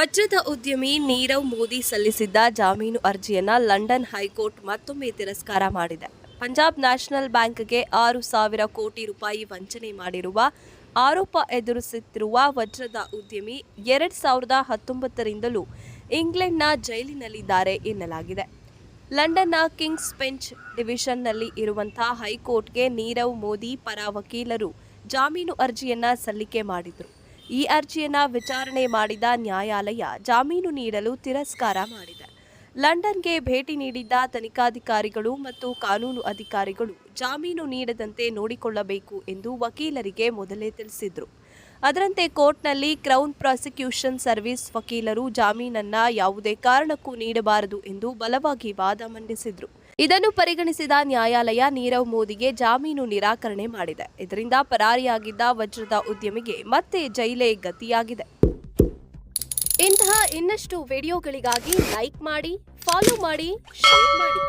ವಜ್ರದ ಉದ್ಯಮಿ ನೀರವ್ ಮೋದಿ ಸಲ್ಲಿಸಿದ್ದ ಜಾಮೀನು ಅರ್ಜಿಯನ್ನು ಲಂಡನ್ ಹೈಕೋರ್ಟ್ ಮತ್ತೊಮ್ಮೆ ತಿರಸ್ಕಾರ ಮಾಡಿದೆ. ಪಂಜಾಬ್ ನ್ಯಾಷನಲ್ ಬ್ಯಾಂಕ್ಗೆ ಆರು ಸಾವಿರ ಕೋಟಿ ರೂಪಾಯಿ ವಂಚನೆ ಮಾಡಿರುವ ಆರೋಪ ಎದುರಿಸುತ್ತಿರುವ ವಜ್ರದ ಉದ್ಯಮಿ ಎರಡ್ ಸಾವಿರದ ಹತ್ತೊಂಬತ್ತರಿಂದಲೂ ಇಂಗ್ಲೆಂಡ್ನ ಜೈಲಿನಲ್ಲಿದ್ದಾರೆ ಎನ್ನಲಾಗಿದೆ. ಲಂಡನ್ನ ಕಿಂಗ್ಸ್ ಬೆಂಚ್ ಡಿವಿಷನ್ನಲ್ಲಿ ಇರುವಂತಹ ಹೈಕೋರ್ಟ್ಗೆ ನೀರವ್ ಮೋದಿ ಪರ ವಕೀಲರು ಜಾಮೀನು ಅರ್ಜಿಯನ್ನು ಸಲ್ಲಿಕೆ ಮಾಡಿದ್ರು. ಈ ಅರ್ಜಿಯನ್ನು ವಿಚಾರಣೆ ಮಾಡಿದ ನ್ಯಾಯಾಲಯ ಜಾಮೀನು ನೀಡಲು ತಿರಸ್ಕಾರ ಮಾಡಿದೆ. ಲಂಡನ್ಗೆ ಭೇಟಿ ನೀಡಿದ್ದ ತನಿಖಾಧಿಕಾರಿಗಳು ಮತ್ತು ಕಾನೂನು ಅಧಿಕಾರಿಗಳು ಜಾಮೀನು ನೀಡದಂತೆ ನೋಡಿಕೊಳ್ಳಬೇಕು ಎಂದು ವಕೀಲರಿಗೆ ಮೊದಲೇ ತಿಳಿಸಿದ್ರು. ಅದರಂತೆ ಕೋರ್ಟ್ನಲ್ಲಿ ಕ್ರೌನ್ ಪ್ರಾಸಿಕ್ಯೂಷನ್ ಸರ್ವಿಸ್ ವಕೀಲರು ಜಾಮೀನನ್ನ ಯಾವುದೇ ಕಾರಣಕ್ಕೂ ನೀಡಬಾರದು ಎಂದು ಬಲವಾಗಿ ವಾದ ಮಂಡಿಸಿದ್ರು. ಇದನ್ನು ಪರಿಗಣಿಸಿದ ನ್ಯಾಯಾಲಯ ನೀರವ್ ಮೋದಿಗೆ ಜಾಮೀನು ನಿರಾಕರಣೆ ಮಾಡಿದೆ. ಇದರಿಂದ ಪರಾರಿಯಾಗಿದ್ದ ವಜ್ರದ ಉದ್ಯಮಿಗೆ ಮತ್ತೆ ಜೈಲೇ ಗತಿಯಾಗಿದೆ. ಇಂತಹ ಇನ್ನಷ್ಟು ವಿಡಿಯೋಗಳಿಗಾಗಿ ಲೈಕ್ ಮಾಡಿ, ಫಾಲೋ ಮಾಡಿ, ಶೇರ್ ಮಾಡಿ.